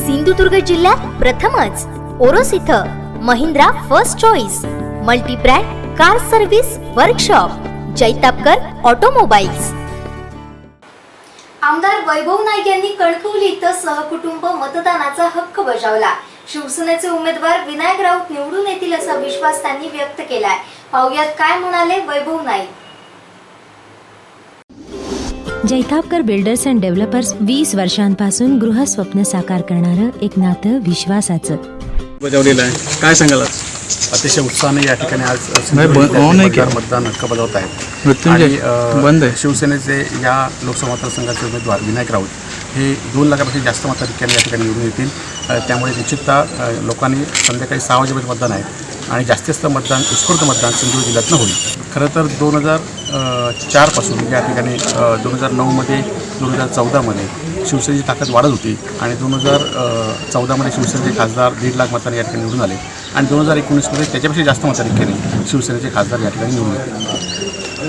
सिंधुदुर्ग जिल्ह्यात प्रथमच ओरोस इथं Mahindra first choice multibrand car service workshop Jaitapkar automobiles. आमदार वैभव नाईक यांनी कणकवली इथं सहकुटुंब मतदानाचा हक्क बजावला. शिवसेनेचे उमेदवार विनायक राऊत निवडून येतील असा विश्वास त्यांनी व्यक्त केलाय. पाहुयात काय म्हणाले Vaibhav Naik. Jaitapkar builders and developers वीस वर्षांपासून गृहस्वप्न साकार करणारं एक नातं विश्वासाचं. बजावलेला आहे. काय सांगाल आज? अतिशय उत्साहाने या ठिकाणी आज. मतदान हक्क बजावत आहेत आणि, बंद आहे. शिवसेनेचे या लोकसभा मतदारसंघाचे उमेदवार विनायक राऊत हे दोन लाखापेक्षा जास्त मताधिक्याने या ठिकाणी निवडून येतील. त्यामुळे निश्चितता लोकांनी संध्याकाळी सहा वाजेपर्यंत मतदान आहे. आणि जास्तीत जास्त मतदान उत्स्फूर्त मतदान सिंधुदुर्ग जिल्ह्यातनं होईल. खरं तर दोन हजार चारपासून या ठिकाणी दोन हजार नऊमध्ये दोन हजार चौदामध्ये शिवसेनेची ताकद वाढत होती आणि दोन हजार चौदामध्ये शिवसेनेचे खासदार दीड लाख मतांनी या ठिकाणी निवडून आले. आणि दोन हजार एकोणीसमध्ये त्याच्यापेक्षा जास्त मताधिक्याने शिवसेनेचे खासदार या ठिकाणी निवडून आले.